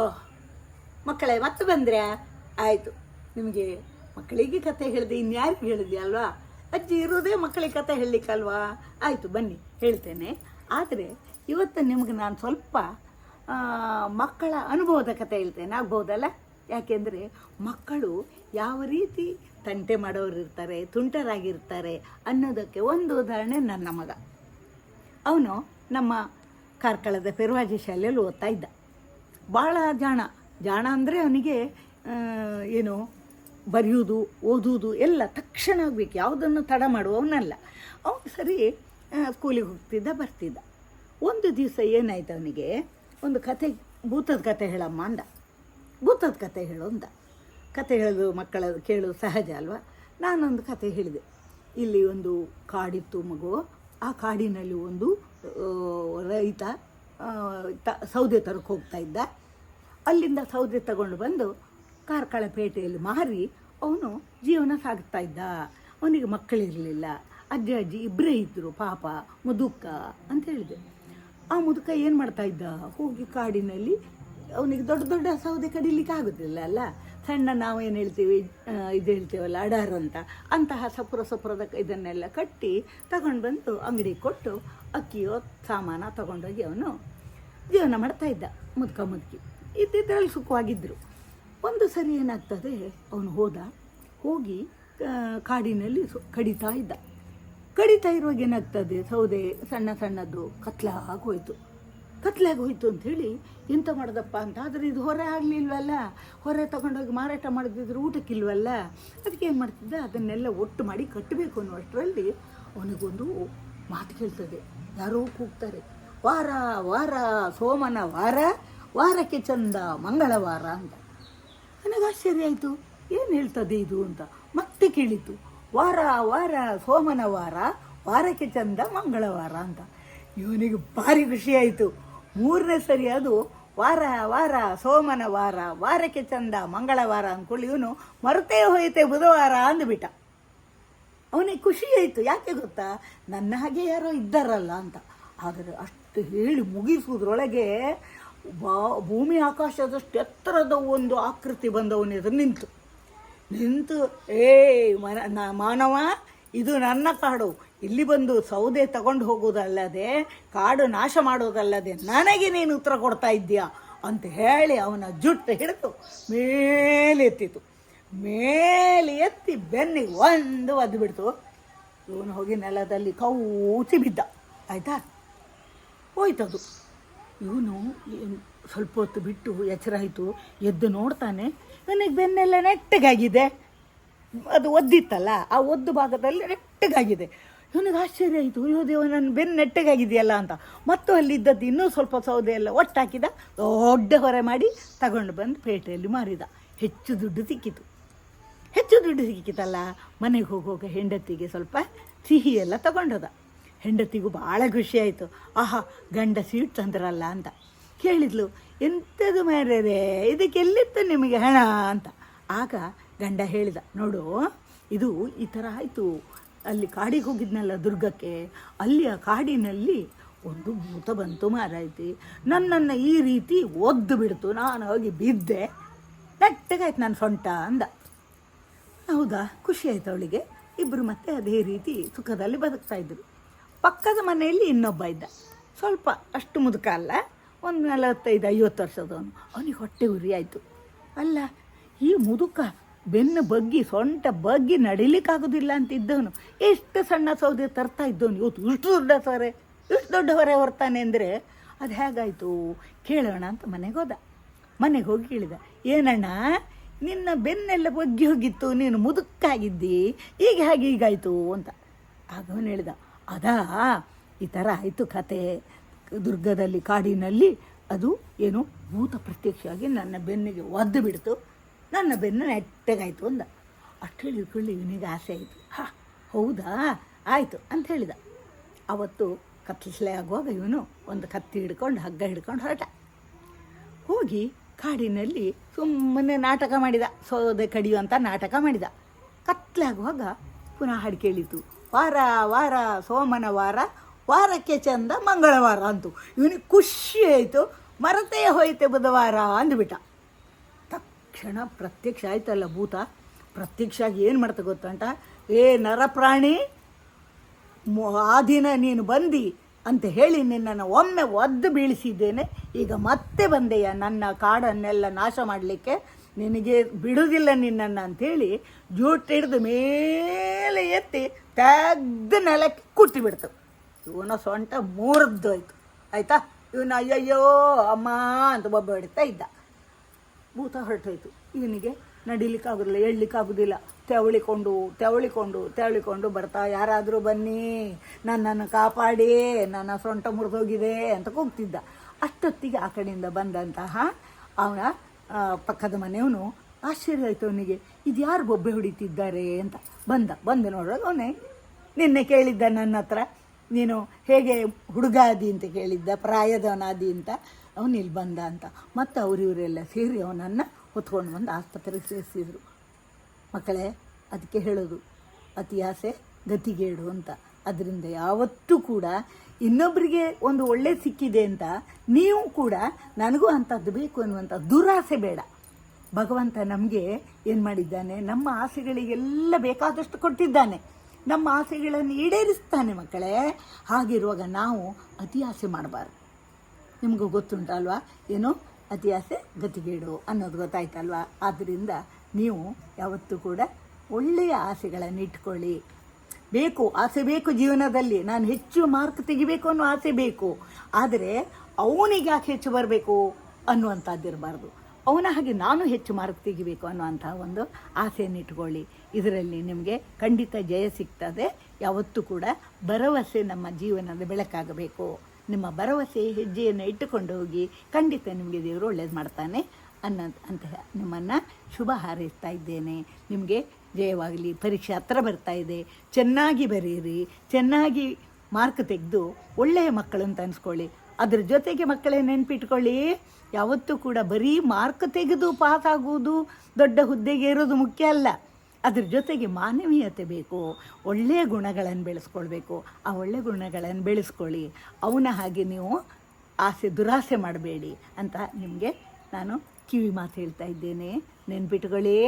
ಓಹ್ ಮಕ್ಕಳೇ, ಮತ್ತೆ ಬಂದ್ರೆ? ಆಯಿತು. ನಿಮಗೆ ಮಕ್ಕಳಿಗೆ ಕತೆ ಹೇಳಿದೆ, ಇನ್ಯಾರಿಗೆ ಹೇಳಿದೆ ಅಲ್ವಾ? ಅಜ್ಜಿ ಇರೋದೇ ಮಕ್ಕಳಿಗೆ ಕತೆ ಹೇಳಲಿಕ್ಕಲ್ವಾ? ಆಯಿತು, ಬನ್ನಿ, ಹೇಳ್ತೇನೆ. ಆದರೆ ಇವತ್ತು ನಿಮಗೆ ನಾನು ಸ್ವಲ್ಪ ಮಕ್ಕಳ ಅನುಭವದ ಕತೆ ಹೇಳ್ತೇನೆ. ಆಗ್ಬೋದಲ್ಲ ಯಾಕೆಂದರೆ ಮಕ್ಕಳು ಯಾವ ರೀತಿ ತಂಟೆ ಮಾಡೋರು ಇರ್ತಾರೆ, ತುಂಟರಾಗಿರ್ತಾರೆ ಅನ್ನೋದಕ್ಕೆ ಒಂದು ಉದಾಹರಣೆ ನನ್ನ ಮಗ. ಅವನು ನಮ್ಮ ಕಾರ್ಕಳದ ಪೆರ್ವಾಜಿ ಶಾಲೆಯಲ್ಲಿ ಓದ್ತಾ ಇದ್ದ. ಭಾಳ ಜಾಣ. ಜಾಣ ಅಂದರೆ ಅವನಿಗೆ ಏನು, ಬರೆಯುವುದು, ಓದುವುದು ಎಲ್ಲ ತಕ್ಷಣ ಆಗಬೇಕು. ಯಾವುದನ್ನು ತಡ ಮಾಡುವವನಲ್ಲ. ಅವನು ಸರಿ ಸ್ಕೂಲಿಗೆ ಹೋಗ್ತಿದ್ದ, ಬರ್ತಿದ್ದ. ಒಂದು ದಿವಸ ಏನಾಯ್ತು ಅವನಿಗೆ? ಒಂದು ಕತೆ, ಭೂತದ ಕತೆ ಹೇಳಮ್ಮ ಅಂದ. ಭೂತದ ಕತೆ ಹೇಳು ಅಂದ. ಕತೆ ಹೇಳೋದು ಮಕ್ಕಳ ಕೇಳೋದು ಸಹಜ ಅಲ್ವಾ? ನಾನೊಂದು ಕತೆ ಹೇಳಿದೆ. ಇಲ್ಲಿ ಒಂದು ಕಾಡಿತ್ತು ಮಗು. ಆ ಕಾಡಿನಲ್ಲಿ ಒಂದು ರೈತ ತ, ಸೌದೆ ತರಕ್ಕೆ ಹೋಗ್ತಾ ಇದ್ದ. ಅಲ್ಲಿಂದ ಸೌದೆ ತಗೊಂಡು ಬಂದು ಕಾರ್ಕಳ ಪೇಟೆಯಲ್ಲಿ ಮಾರಿ ಅವನು ಜೀವನ ಸಾಗಿಸ್ತಾ ಇದ್ದ. ಅವನಿಗೆ ಮಕ್ಕಳಿರಲಿಲ್ಲ ಅಜ್ಜ, ಅಜ್ಜಿ ಇಬ್ಬರೇ ಇದ್ದರು ಪಾಪ, ಮುದುಕ ಅಂತ ಹೇಳಿದೆ. ಆ ಮುದುಕ ಏನು ಮಾಡ್ತಾ ಇದ್ದ? ಹೋಗಿ ಕಾಡಿನಲ್ಲಿ ಅವನಿಗೆ ದೊಡ್ಡ ದೊಡ್ಡ ಸೌದೆ ಕಡಿಲಿಕ್ಕೆ ಆಗೋದಿಲ್ಲ ಅಲ್ಲ? ಸಣ್ಣ ನಾವು ಏನು ಹೇಳ್ತೀವಿ ಇದು ಹೇಳ್ತೀವಲ್ಲ, ಅಡಾರು ಅಂತ. ಅಂತಹ ಸಪುರ ಸಪುರದ ಇದನ್ನೆಲ್ಲ ಕಟ್ಟಿ ತಗೊಂಡು ಬಂದು ಅಂಗಡಿಗೆ ಕೊಟ್ಟು ಅಕ್ಕಿಯೋ ಸಾಮಾನ ತಗೊಂಡೋಗಿ ಅವನು ಜೀವನ ಮಾಡ್ತಾ ಇದ್ದ ಮುದ್ಕ ಮುದುಕಿ. ಇದ್ದಿದ್ದರಲ್ಲಿ ಸುಖವಾಗಿದ್ದರು ಒಂದು ಸರಿ ಏನಾಗ್ತದೆ, ಅವನು ಹೋದ. ಹೋಗಿ ಕಾಡಿನಲ್ಲಿ ಕಡಿತಾ ಇದ್ದ. ಕಡಿತಾ ಇರುವಾಗ ಏನಾಗ್ತದೆ, ಸೌದೆ ಸಣ್ಣ ಸಣ್ಣದು ಕತ್ಲಾಗಿ ಹೋಯಿತು. ಕತ್ಲಾಗಿ ಹೋಯಿತು ಅಂಥೇಳಿ ಎಂತ ಮಾಡೋದಪ್ಪ? ಅಂತ. ಆದರೆ ಇದು ಹೊರ ಆಗಲಿಲ್ವಲ್ಲ? ಹೊರೆ ತಗೊಂಡೋಗಿ ಮಾರಾಟ ಮಾಡಿದ್ರೆ ಊಟಕ್ಕಿಲ್ವಲ್ಲ? ಅದಕ್ಕೆ ಏನು ಮಾಡ್ತಿದ್ದ? ಅದನ್ನೆಲ್ಲ ಒಟ್ಟು ಮಾಡಿ ಕಟ್ಟಬೇಕು ಅನ್ನುವಷ್ಟರಲ್ಲಿ ಅವನಿಗೊಂದು ಮಾತು ಕೇಳ್ತದೆ. ಯಾರೋ ಕೂಗ್ತಾರೆ. ವಾರ ವಾರ, ಸೋಮನ ವಾರ, ವಾರಕ್ಕೆ ಚಂದ, ಮಂಗಳವಾರ ಅಂತ. ನನಗೆ ಆಶ್ಚರ್ಯ ಆಯಿತು. ಏನು ಹೇಳ್ತದೆ ಇದು ಅಂತ. ಮತ್ತೆ ಕೇಳಿತು ವಾರ ವಾರ, ಸೋಮನ ವಾರ, ವಾರಕ್ಕೆ ಚಂದ, ಮಂಗಳವಾರ ಅಂತ. ಇವನಿಗೆ ಭಾರಿ ಖುಷಿಯಾಯಿತು ಮೂರನೇ ಸರಿ ಅದು ವಾರ ವಾರ, ಸೋಮನ ವಾರ, ವಾರಕ್ಕೆ ಚಂದ, ಮಂಗಳವಾರ ಅಂದ್ಕೊಳ್ಳಿ ಇವನು ಮರುತೇ ಹೋಯಿತೆ ಬುಧವಾರ ಅಂದ್ಬಿಟ್ಟ. ಅವನಿಗೆ ಖುಷಿ ಆಯಿತು. ಯಾಕೆ ಗೊತ್ತಾ? ನನ್ನ ಹಾಗೆ ಯಾರೋ ಇದ್ದಾರಲ್ಲ ಅಂತ. ಆದರೆ ಅಷ್ಟು ಹೇಳಿ ಮುಗಿಸುವುದರೊಳಗೆ ಬಾ ಭೂಮಿ ಆಕಾಶದಷ್ಟು ಎತ್ತರದ ಒಂದು ಆಕೃತಿ ಬಂದವನು ಎದುರು ನಿಂತು. ನಿಂತು, ಏ, ಮನ ಮಾನವ, ಇದು ನನ್ನ ಕಾಡು. ಇಲ್ಲಿ ಬಂದು ಸೌದೆ ತಗೊಂಡು ಹೋಗೋದಲ್ಲದೆ ಕಾಡು ನಾಶ ಮಾಡೋದಲ್ಲದೆ ನನಗೆ ನೀನು ಉತ್ತರ ಕೊಡ್ತಾ ಇದ್ದೀಯಾ? ಅಂತ ಹೇಳಿ ಅವನ ಜುಟ್ಟು ಹಿಡಿದು ಮೇಲೆ ಎತ್ತಿತು. ಮೇಲೆ ಎತ್ತಿ ಬೆನ್ನಿಗೆ ಒಂದು ಒದ್ದು ಬಿಡ್ತು. ಇವನು ಹೋಗಿ ನೆಲದಲ್ಲಿ ಕೌಚಿ ಬಿದ್ದ. ಆಯ್ತಾ? ಹೋಯ್ತದು. ಇವನು ಸ್ವಲ್ಪ ಹೊತ್ತು ಬಿಟ್ಟು ಎಚ್ಚರ ಆಯಿತು, ಎದ್ದು ನೋಡ್ತಾನೆ. ನನಗೆ ಬೆನ್ನೆಲ್ಲ ನೆಟ್ಟಗಾಗಿದೆ. ಅದು ಒದ್ದಿತ್ತಲ್ಲ, ಆ ಒದ್ದು ಭಾಗದಲ್ಲಿ ನೆಟ್ಟಗಾಗಿದೆ. ಇವನಿಗೆ ಆಶ್ಚರ್ಯ ಆಯಿತು, ಅಯ್ಯೋ ದೇವ ನನ್ನ ಬೆನ್ನು ನೆಟ್ಟಗಾಗಿದೆಯಲ್ಲ ಅಂತ. ಮತ್ತು ಅಲ್ಲಿದ್ದದ್ದು ಇನ್ನೂ ಸ್ವಲ್ಪ ಸೌದೆ ಎಲ್ಲ ಒಟ್ಟಾಕಿದ, ದೊಡ್ಡ ಹೊರೆ ಮಾಡಿ ತಗೊಂಡು ಬಂದು ಪೇಟೆಯಲ್ಲಿ ಮಾರಿದ. ಹೆಚ್ಚು ದುಡ್ಡು ಸಿಕ್ಕಿತು. ಹೆಚ್ಚು ದುಡ್ಡು ಸಿಕ್ಕಿತಲ್ಲ, ಮನೆಗೆ ಹೋಗುವಾಗ ಹೆಂಡತಿಗೆ ಸ್ವಲ್ಪ ಸಿಹಿ ಎಲ್ಲ ತಗೊಂಡೋದ. ಹೆಂಡತಿಗೂ ಭಾಳ ಖುಷಿಯಾಯಿತು ಆಹಾ, ಗಂಡ ಸೀಟ್ ತಂದ್ರಲ್ಲ ಅಂತ. ಕೇಳಿದ್ಲು ಎಂಥದ್ದು ಮೇರೆ ಇದಕ್ಕೆ ಎಲ್ಲಿತ್ತು ನಿಮಗೆ ಹಣ? ಅಂತ. ಆಗ ಗಂಡ ಹೇಳಿದ, ನೋಡು, ಇದು ಈ ಥರ ಆಯಿತು. ಅಲ್ಲಿ ಕಾಡಿಗೆ ಹೋಗಿದ್ನಲ್ಲ ದುರ್ಗಕ್ಕೆ. ಅಲ್ಲಿ ಆ ಕಾಡಿನಲ್ಲಿ ಒಂದು ಭೂತ ಬಂತು ಮಾರಾಯ್ತಿ. ನನ್ನನ್ನು ಈ ರೀತಿ ಒದ್ದು ಬಿಡ್ತು. ನಾನು ಹೋಗಿ ಬಿದ್ದೆ. ನೆಟ್ಟಗಾಯ್ತು ನಾನು ಸೊಂಟ ಅಂದ. ಹೌದಾ, ಖುಷಿ ಆಯ್ತು ಅವಳಿಗೆ. ಇಬ್ಬರು ಮತ್ತೆ ಅದೇ ರೀತಿ ಸುಖದಲ್ಲಿ ಬದುಕ್ತಾ ಇದ್ರು. ಪಕ್ಕದ ಮನೆಯಲ್ಲಿ ಇನ್ನೊಬ್ಬ ಇದ್ದ. ಸ್ವಲ್ಪ ಅಷ್ಟು ಮುದುಕ ಅಲ್ಲ, ಒಂದು ನಲವತ್ತೈದು, ಐವತ್ತು ವರ್ಷದವನು. ಅವನಿಗೆ ಹೊಟ್ಟೆ ಉರಿ ಆಯಿತು. ಅಲ್ಲ, ಈ ಮುದುಕ ಬೆನ್ನು ಬಗ್ಗಿ, ಸೊಂಟ ಬಗ್ಗಿ ನಡಿಲಿಕ್ಕಾಗೋದಿಲ್ಲ ಅಂತ ಇದ್ದವನು ಎಷ್ಟು ಸಣ್ಣ ಸೌದೆ ತರ್ತಾ ಇದ್ದವನು. ಇವತ್ತು ಇಷ್ಟು ದೊಡ್ಡ ಸೊರೆ, ಇಷ್ಟು ದೊಡ್ಡ ಹೊರೆ ಹೊರ್ತಾನೆ ಅಂದರೆ ಅದು ಹೇಗಾಯಿತು? ಕೇಳೋಣ ಅಂತ ಮನೆಗೆ ಹೋದ. ಮನೆಗೆ ಹೋಗಿ ಕೇಳಿದ. ಏನಣ್ಣ, ನಿನ್ನ ಬೆನ್ನೆಲ್ಲ ಬಗ್ಗಿ ಹೋಗಿತ್ತು, ನೀನು ಮುದುಕಾಗಿದ್ದಿ ಈಗ ಹೇಗೆ, ಹೀಗಾಯಿತು ಅಂತ. ಆಗ ಅವನು ಹೇಳಿದ ಅದಾ, ಈ ಥರ ಆಯಿತು ಕತೆ ದುರ್ಗದಲ್ಲಿ, ಕಾಡಿನಲ್ಲಿ ಅದು ಏನು ಭೂತ ಪ್ರತ್ಯಕ್ಷವಾಗಿ ನನ್ನ ಬೆನ್ನಿಗೆ ಒದ್ದು ಬಿಡ್ತು. ನನ್ನ ಬೆನ್ನು ನೆಟ್ಟಗಾಯಿತು ಅಂದ. ಅಷ್ಟು ಹೇಳಿಕೊಳ್ಳಿ ಇವನಿಗೆ ಆಸೆ ಆಯಿತು. ಹಾ, ಹೌದಾ? ಆಯಿತು ಅಂತ ಹೇಳಿದ. ಅವತ್ತು ಕತ್ತಲೆ ಆಗುವಾಗ ಇವನು ಒಂದು ಕತ್ತಿ ಹಿಡ್ಕೊಂಡು, ಹಗ್ಗ ಹಿಡ್ಕೊಂಡು ಹೊರಟ. ಹೋಗಿ ಕಾಡಿನಲ್ಲಿ ಸುಮ್ಮನೆ ನಾಟಕ ಮಾಡಿದ. ಸೋದೆ ಕಡಿಯುವಂಥ ನಾಟಕ ಮಾಡಿದ. ಕತ್ಲಾಗುವಾಗ ಪುನಃ ಹಾಡು ಕೇಳಿತು ವಾರ ವಾರ, ಸೋಮನ ವಾರ, ವಾರಕ್ಕೆ ಚಂದ ಮಂಗಳವಾರ ಅಂತು. ಇವನಿಗೆ ಖುಷಿ ಆಯಿತು. ಮರತೇ ಹೋಯ್ತೆ ಬುಧವಾರ ಅಂದ್ಬಿಟ್ಟ. ತಕ್ಷಣ ಪ್ರತ್ಯಕ್ಷ ಆಯ್ತಲ್ಲ ಭೂತ. ಪ್ರತ್ಯಕ್ಷ ಆಗಿ ಏನು ಮಾಡ್ತಾ ಗೊತ್ತಂಟ ಏ ನರಪ್ರಾಣಿ ಆ ದಿನ ನೀನು ಬಂದಿ ಅಂತ ಹೇಳಿ ನಿನ್ನನ್ನು ಒಮ್ಮೆ ಒದ್ದು ಬೀಳಿಸಿದ್ದೇನೆ. ಈಗ ಮತ್ತೆ ಬಂದೆಯ? ನನ್ನ ಕಾಡನ್ನೆಲ್ಲ ನಾಶ ಮಾಡಲಿಕ್ಕೆ ನಿನಗೆ ಬಿಡುವುದಿಲ್ಲ ನಿನ್ನನ್ನು ಅಂಥೇಳಿ ಜೂಟ್ ಹಿಡಿದು ಮೇಲೆ ಎತ್ತಿ ತೆಗ್ದು ನೆಲಕ್ಕೆ ಕುಟ್ಟಿ ಬಿಡ್ತು. ಇವನ ಸೊಂಟ ಮೂರದ್ದೋಯ್ತು ಆಯ್ತಾ? ಇವನು ಅಯ್ಯಯ್ಯೋ, ಅಮ್ಮ ಅಂತ ಒಬ್ಬ ಬಿಡ್ತಾ ಇದ್ದ. ಭೂತ ಹೊರಟೋಯ್ತು. ಇವನಿಗೆ ನಡಿಲಿಕ್ಕಾಗೋದಿಲ್ಲ ಎಳ್ಲಿಕ್ಕಾಗೋದಿಲ್ಲ ತೆವಳಿಕೊಂಡು ತೆವಳಿಕೊಂಡು ತೆವಳಿಕೊಂಡು ಬರ್ತಾ, ಯಾರಾದರೂ ಬನ್ನಿ, ನನ್ನನ್ನು ಕಾಪಾಡಿ, ನನ್ನ ಸೊಂಟ ಮುರಿದೋಗಿದೆ ಅಂತ ಕೂಗ್ತಿದ್ದ. ಅಷ್ಟೊತ್ತಿಗೆ ಆ ಕಡೆಯಿಂದ ಬಂದಂತಹ ಅವನ ಪಕ್ಕದ ಮನೆಯವನು ಆಶ್ಚರ್ಯ ಆಯಿತು ಅವನಿಗೆ. ಇದು ಯಾರು ಬೊಬ್ಬೆ ಹೊಡಿತಿದ್ದಾರೆ ಅಂತ. ಬಂದ, ಬಂದು ನೋಡೋದು ಅವನೇ. ನಿನ್ನೆ ಕೇಳಿದ್ದ ನನ್ನ ಹತ್ರ. ನೀನು ಹೇಗೆ ಹುಡುಗ ಆದಿ ಅಂತ ಕೇಳಿದ್ದ, ಪ್ರಾಯದವನಾದಿ ಅಂತ. ಅವನು ಇಲ್ಲಿ ಬಂದ ಅಂತ. ಮತ್ತು ಅವರಿವರೆಲ್ಲ ಸೇರಿ ಅವನನ್ನು ಹೊತ್ಕೊಂಡು ಬಂದು ಆಸ್ಪತ್ರೆಗೆ ಸೇರಿಸಿದ್ರು. ಮಕ್ಕಳೇ, ಅದಕ್ಕೆ ಹೇಳೋದು, ಅತಿ ಆಸೆ ಗತಿಗೇಡು ಅಂತ. ಅದರಿಂದ ಯಾವತ್ತೂ ಕೂಡ ಇನ್ನೊಬ್ಬರಿಗೆ ಒಂದು ಒಳ್ಳೆ ಸಿಕ್ಕಿದೆ ಅಂತ, ನೀವು ಕೂಡ ನನಗೂ ಅಂಥದ್ದು ಬೇಕು ಅನ್ನುವಂಥ ದುರಾಸೆ ಬೇಡ. ಭಗವಂತ ನಮಗೆ ಏನು ಮಾಡಿದ್ದಾನೆ? ನಮ್ಮ ಆಸೆಗಳಿಗೆಲ್ಲ ಬೇಕಾದಷ್ಟು ಕೊಟ್ಟಿದ್ದಾನೆ. ನಮ್ಮ ಆಸೆಗಳನ್ನು ಈಡೇರಿಸ್ತಾನೆ ಮಕ್ಕಳೇ. ಹಾಗಿರುವಾಗ ನಾವು ಅತಿ ಆಸೆ ಮಾಡಬಾರ್ದು. ನಿಮಗೂ ಗೊತ್ತುಂಟಲ್ವಾ ಏನು? ಅತಿ ಆಸೆ ಗತಿಗೇಡು ಅನ್ನೋದು ಗೊತ್ತಾಯ್ತಲ್ವಾ? ಆದ್ದರಿಂದ ನೀವು ಯಾವತ್ತೂ ಕೂಡ ಒಳ್ಳೆಯ ಆಸೆಗಳನ್ನು ಇಟ್ಕೊಳ್ಳಿ. ಬೇಕು, ಆಸೆ ಬೇಕು ಜೀವನದಲ್ಲಿ. ನಾನು ಹೆಚ್ಚು ಮಾರ್ಕ್ ತೆಗಿಬೇಕು ಅನ್ನೋ ಆಸೆ ಬೇಕು. ಆದರೆ ಅವನಿಗೆ ಯಾಕೆ ಹೆಚ್ಚು ಬರಬೇಕು ಅನ್ನುವಂಥದ್ದಿರಬಾರ್ದು. ಅವನ ಹಾಗೆ ನಾನು ಹೆಚ್ಚು ಮಾರ್ಕ್ ತೆಗಿಬೇಕು ಅನ್ನುವಂತಹ ಒಂದು ಆಸೆಯನ್ನು ಇಟ್ಕೊಳ್ಳಿ. ಇದರಲ್ಲಿ ನಿಮಗೆ ಖಂಡಿತ ಜಯ ಸಿಗ್ತದೆ. ಯಾವತ್ತೂ ಕೂಡ ಭರವಸೆ ನಮ್ಮ ಜೀವನದ ಬೆಳಕಾಗಬೇಕು. ನಿಮ್ಮ ಭರವಸೆ, ಹೆಜ್ಜೆಯನ್ನು ಇಟ್ಟುಕೊಂಡು ಹೋಗಿ ಖಂಡಿತ ನಿಮಗೆ ದೇವರು ಒಳ್ಳೇದು ಮಾಡ್ತಾನೆ ಅನ್ನೋ ಅಂತ ನಿಮ್ಮನ್ನು ಶುಭ ಹಾರೈಸ್ತಾ ಇದ್ದೇನೆ. ನಿಮಗೆ ಜಯವಾಗಲಿ. ಪರೀಕ್ಷೆ ಹತ್ರ ಬರ್ತಾ ಇದೆ. ಚೆನ್ನಾಗಿ ಬರೀರಿ. ಚೆನ್ನಾಗಿ ಮಾರ್ಕ್ ತೆಗೆದು ಒಳ್ಳೆಯ ಮಕ್ಕಳು ಅಂತ ಅನ್ಸ್ಕೊಳ್ಳಿ. ಅದ್ರ ಜೊತೆಗೆ ಮಕ್ಕಳೇ ನೆನ್ಪಿಟ್ಕೊಳ್ಳಿ, ಯಾವತ್ತೂ ಕೂಡ ಬರೀ ಮಾರ್ಕ್ ತೆಗೆದು ಪಾಸ್ ಆಗುವುದು ದೊಡ್ಡ ಹುದ್ದೆಗೆ ಇರೋದು ಮುಖ್ಯ ಅಲ್ಲ. ಅದ್ರ ಜೊತೆಗೆ ಮಾನವೀಯತೆ ಬೇಕು ಒಳ್ಳೆಯ ಗುಣಗಳನ್ನು ಬೆಳೆಸ್ಕೊಳ್ಬೇಕು. ಆ ಒಳ್ಳೆಯ ಗುಣಗಳನ್ನು ಬೆಳೆಸ್ಕೊಳ್ಳಿ. ಅವನ ಹಾಗೆ ನೀವು ಆಸೆ, ದುರಾಸೆ ಮಾಡಬೇಡಿ ಅಂತ ನಿಮಗೆ ನಾನು ಕಿವಿ ಮಾತು ಹೇಳ್ತಾ ಇದ್ದೇನೆ. ನೆನ್ಪಿಟ್ಕೊಳ್ಳಿ.